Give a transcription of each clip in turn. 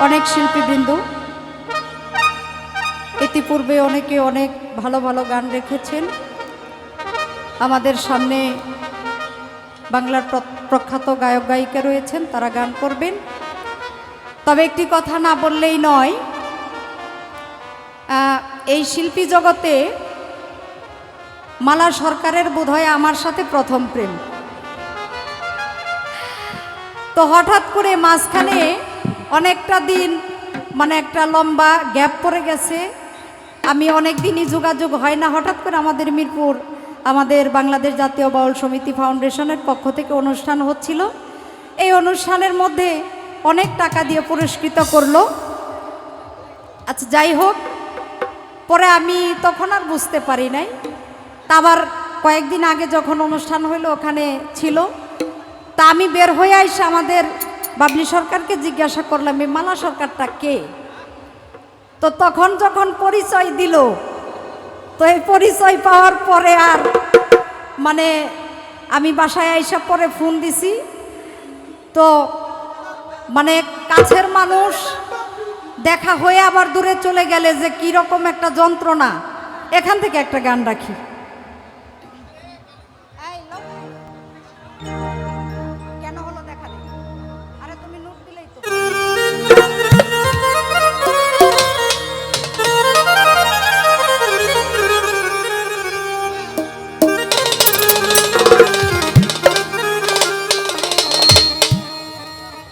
অনেক শিল্পীবৃন্দ। ইতিপূর্বে অনেকে অনেক ভালো ভালো গান রেখেছেন। আমাদের সামনে বাংলার প্র- প্রখ্যাত গায়ক গায়িকা রয়েছেন, তারা গান করবেন। তবে একটি কথা না বললেই নয় এই শিল্পী জগতে মালা সরকারের বোধহয় আমার সাথে প্রথম প্রেম। তো হঠাৎ করে মাঝখানে অনেকটা দিন মানে একটা লম্বা গ্যাপ পড়ে গেছে। আমি অনেক দিনই যোগাযোগ হয় না। হঠাৎ করে আমাদের মিরপুর, আমাদের বাংলাদেশ জাতীয় বাউল সমিতি ফাউন্ডেশনের পক্ষ থেকে অনুষ্ঠান হচ্ছিল। এই অনুষ্ঠানের মধ্যে অনেক টাকা দিয়ে পুরস্কৃত করল। আচ্ছা যাই হোক, পরে আমি তখন আর বুঝতে পারি নাই। তা আবার কয়েকদিন আগে যখন অনুষ্ঠান হইল, ওখানে ছিল। তা আমি বের হয়ে আইসা আমাদের বাবলি সরকারকে জিজ্ঞাসা করলাম এই মালা সরকারটা কে? তো তখন যখন পরিচয় দিল, তো এই পরিচয় পাওয়ার পরে আর মানে আমি বাসায় আইসা পরে ফোন দিছি। তো মানে কাছের মানুষ দেখা হয়ে আবার দূরে চলে গেলে যে কি রকম একটা যন্ত্রণা, এখান থেকে একটা গান রাখি।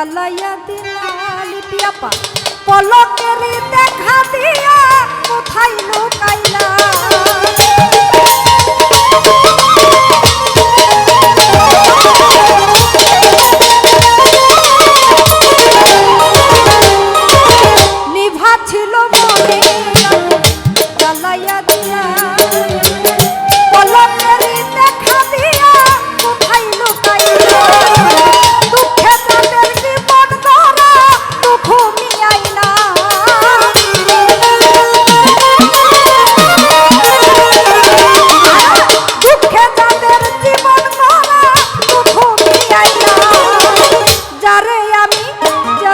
জ্বালাইয়া দিলালি পিয়াপা। পলকের দেখা দিয়া কোথায় লুকাইলা?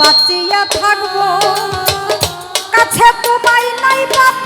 বাঁচিয়া থাকব। কাছে তো পাই নাই বাপ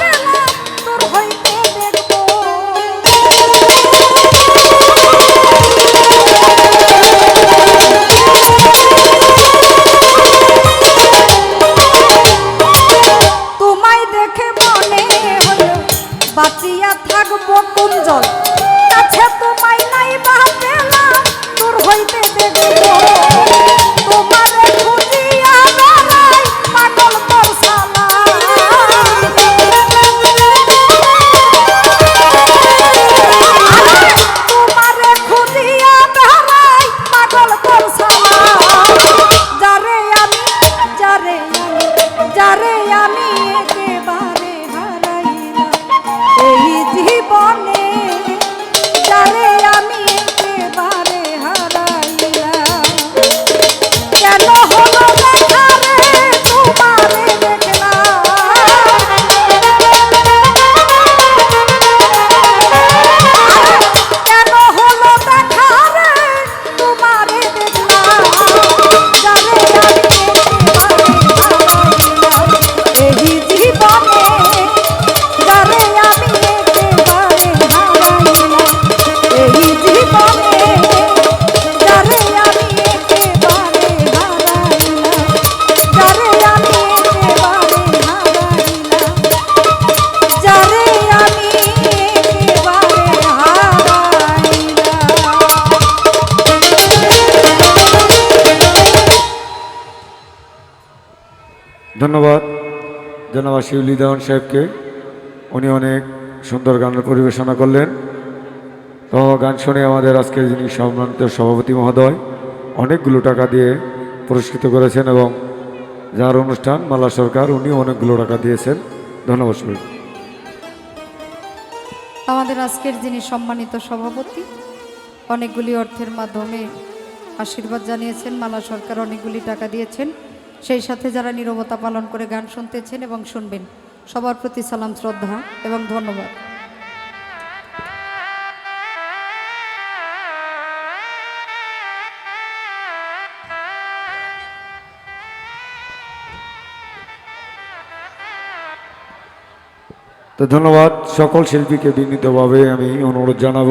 আমি জনাব শিউলি দেওয়ান সাহেবকে। উনি অনেক সুন্দর গানের পরিবেশনা করলেন। তো গান শুনে আমাদের আজকের যিনি সম্মানিত সভাপতি মহোদয়, অনেকগুলো টাকা দিয়ে পুরস্কৃত করেছেন এবং যার অনুষ্ঠান মালা সরকার উনি অনেকগুলো টাকা দিয়েছেন। ধন্যবাদ সবাই আমাদের আজকের যিনি সম্মানিত সভাপতি, অনেকগুলি অর্থের মাধ্যমে আশীর্বাদ জানিয়েছেন, মালা সরকার অনেকগুলি টাকা দিয়েছেন। সেই সাথে যারা নীরবতা পালন করে গান শুনতেছেন এবং শুনবেন, সবার প্রতি সালাম, শ্রদ্ধা এবং ধন্যবাদ। তো ধন্যবাদ সকল শিল্পীকে বিনীতভাবে আমি অনুরোধ জানাব।